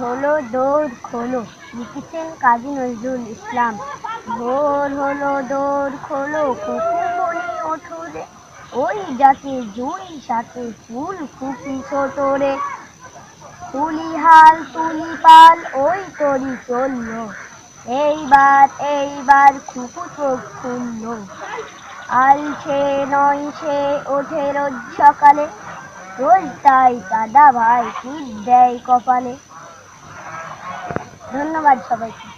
দৌড় খোলো। লিখেছেন কাজী নজরুল ইসলাম। ভোর হলো দৌড় খোলো কুকু বনি ওঠোরে ওই যাকে জুই সাথে ফুল কুপি ছোটরে তুলি হাল তুলি পাল, ওই তরি চলল এইবার এইবার খুকু চোখ খুললো। আলছে নয়ছে ওঠে রোজ সকালে। রোজ তাই দাদা ভাই টিপ দেয় কপালে। ধন্যবাদ সবাইকে।